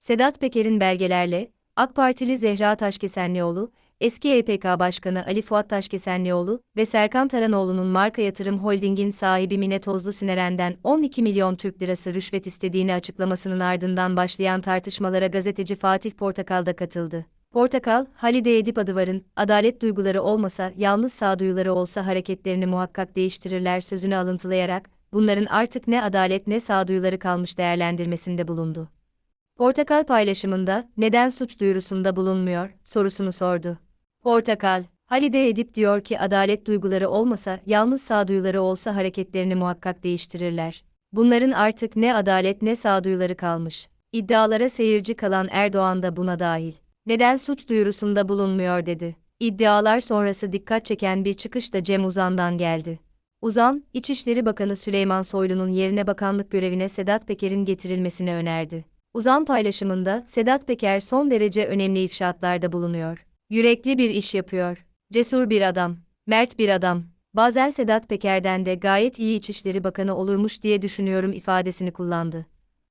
Sedat Peker'in belgelerle, AK Partili Zehra Taşkesenlioğlu, eski EPK Başkanı Ali Fuat Taşkesenlioğlu ve Serkan Taranoğlu'nun Marka Yatırım Holding'in sahibi Mine Tozlu Sineren'den 12 milyon Türk lirası rüşvet istediğini açıklamasının ardından başlayan tartışmalara gazeteci Fatih Portakal da katıldı. Portakal, Halide Edip Adıvar'ın, adalet duyguları olmasa, yalnız sağduyuları olsa hareketlerini muhakkak değiştirirler sözünü alıntılayarak, bunların artık ne adalet ne sağduyuları kalmış değerlendirmesinde bulundu. Portakal paylaşımında, neden suç duyurusunda bulunmuyor, sorusunu sordu. Portakal, Halide Edip diyor ki adalet duyguları olmasa, yalnız sağduyuları olsa hareketlerini muhakkak değiştirirler. Bunların artık ne adalet ne sağduyuları kalmış. İddialara seyirci kalan Erdoğan da buna dahil. Neden suç duyurusunda bulunmuyor dedi. İddialar sonrası dikkat çeken bir çıkış da Cem Uzan'dan geldi. Uzan, İçişleri Bakanı Süleyman Soylu'nun yerine bakanlık görevine Sedat Peker'in getirilmesini önerdi. Uzan paylaşımında Sedat Peker son derece önemli ifşaatlarda bulunuyor. Yürekli bir iş yapıyor. Cesur bir adam, mert bir adam. Bazen Sedat Peker'den de gayet iyi İçişleri Bakanı olurmuş diye düşünüyorum ifadesini kullandı.